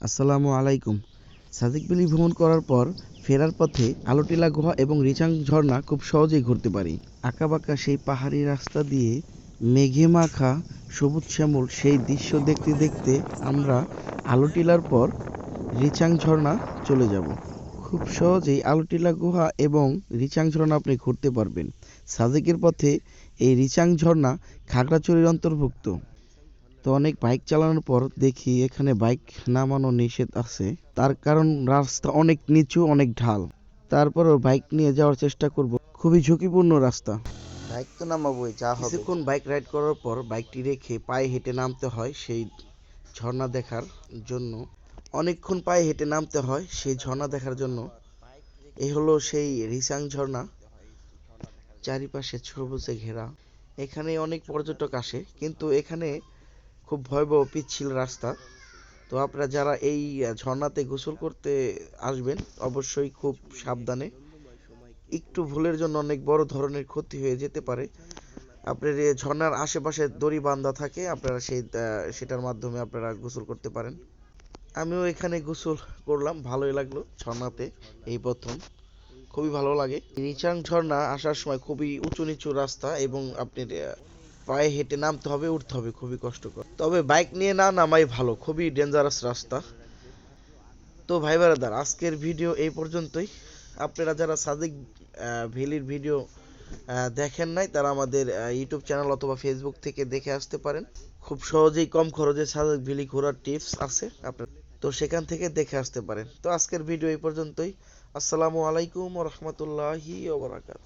আসসালামু আলাইকুম। সাদিক বিলি ভ্রমণ করার পর ফেরার পথে আলোটিলা গুহা এবং রিচাং ঝর্ণা খুব সহজেই ঘুরতে পারি। আঁকাবাঁকা সেই পাহাড়ি রাস্তা দিয়ে মেঘে মাখা সবুজ শ্যামল সেই দৃশ্য দেখতে দেখতে আমরা আলোটিলার পর রিচাং ঝর্ণা চলে যাব। খুব সহজেই আলোটিলা গুহা এবং রিচাং ঝর্ণা আপনি ঘুরতে পারবেন। সাজেকের পথে এই রিচাং ঝর্ণা খাগড়াছড়ির অন্তর্ভুক্ত। তো অনেক বাইক চালানোর পর দেখি এখানে বাইক নামানো নিষেধ আছে। তার কারণ রাস্তা অনেক নিচু অনেক ঢাল। তারপরেও বাইক নিয়ে যাওয়ার চেষ্টা করব। খুবই ঝুঁকিপূর্ণ রাস্তা। বাইক তো নামাবোই যা হবে। কিছুক্ষণ বাইক রাইড করার পর বাইকটি রেখে পায়ে হেঁটে নামতে হয় সেই ঝর্ণা দেখার জন্য। অনেকক্ষণ পায়ে হেঁটে নামতে হয় সেই ঝর্ণা দেখার জন্য। এই হলো সেই রিসাং ঝর্ণা। চারিপাশে সবুজে ঘেরা। এখানে অনেক পর্যটক আসে কিন্তু এখানে খুব ভয়াবহ পিচ্ছিল রাস্তা। তো আপনারা যারা এই ঝর্ণাতে গোসল করতে আসবেন অবশ্যই খুব সাবধানে। একটু ভুলের জন্য অনেক বড় ধরনের ক্ষতি হয়ে যেতে পারে। আপনার ঝর্ণার আশেপাশে দড়ি বাঁধা থাকে আপনারা সেই সেটার মাধ্যমে আপনারা গোসল করতে পারেন। আমিও এখানে গোসল করলাম ভালোই লাগল ঝর্ণাতে এই প্রথম। খুবই ভালো লাগে। নিচাং ঝর্ণা আসার সময় খুবই উঁচু নিচু রাস্তা এবং আপনার আহ, পায়ে হেঁটে নামতে হবে, উঠতে হবে, খুবই কষ্টকর। তবে বাইক নিয়ে না নামাই ভালো, খুবই ডেঞ্জারাস রাস্তা। তো ভাই বারাদার, আজকের ভিডিও এই পর্যন্তই। আপনারা যারা সাদিক ভ্যালির ভিডিও দেখেন নাই, তারা আমাদের ইউটিউব চ্যানেল অথবা ফেসবুক থেকে দেখে আসতে পারেন। খুব সহজেই কম খরচে সাদিক ভ্যালি ঘোরার টিপস আছে আপনার। তো সেখান থেকে দেখে আসতে পারেন। তো আজকের ভিডিও এই পর্যন্তই। আসসালামু আলাইকুম রহমতুল্লাহি ওবরাকাত